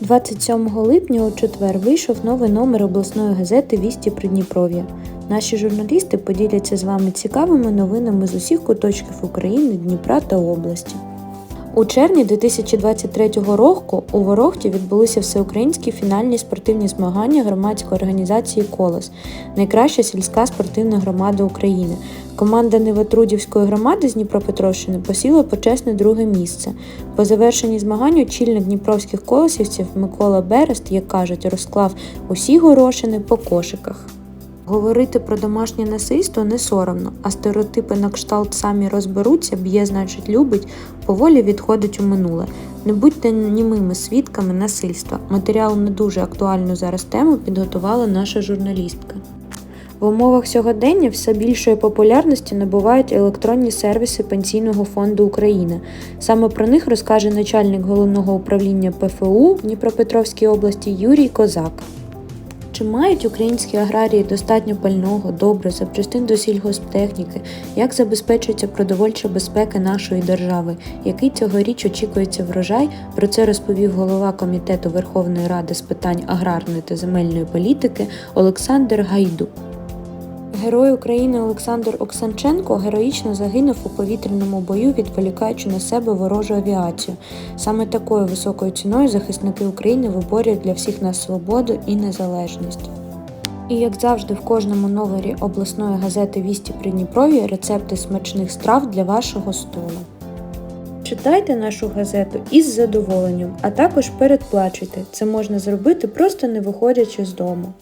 27 липня у четвер вийшов новий номер обласної газети Вісті Придніпров'я. Наші журналісти поділяться з вами цікавими новинами з усіх куточків України, Дніпра та області. У червні 2023 року у Ворохті відбулися всеукраїнські фінальні спортивні змагання громадської організації Колос найкраща сільська спортивна громада України. Команда Невотрудівської громади з Дніпропетровщини посіла почесне друге місце. По завершенні змагань очільник дніпровських колосівців Микола Берест, як кажуть, розклав усі горошини по кошиках. Говорити про домашнє насильство не соромно, а стереотипи на кшталт самі розберуться, б'є, значить, любить, поволі відходить у минуле. Не будьте німими свідками насильства. Матеріал на дуже актуальну зараз тему підготувала наша журналістка. В умовах сьогодення все більшої популярності набувають електронні сервіси Пенсійного фонду України. Саме про них розкаже начальник головного управління ПФУ Дніпропетровській області Юрій Козак. Чи мають українські аграрії достатньо пального, добре, запчастин до сільгосптехніки? Як забезпечується продовольча безпека нашої держави? Який цьогоріч очікується врожай? Про це розповів голова комітету Верховної Ради з питань аграрної та земельної політики Олександр Гайду. Герой України Олександр Оксанченко героїчно загинув у повітряному бою, відволікаючи на себе ворожу авіацію. Саме такою високою ціною захисники України виборюють для всіх нас свободу і незалежність. І як завжди, в кожному номері обласної газети Вісті Придніпров'я рецепти смачних страв для вашого столу. Читайте нашу газету із задоволенням, а також передплачуйте. Це можна зробити просто не виходячи з дому.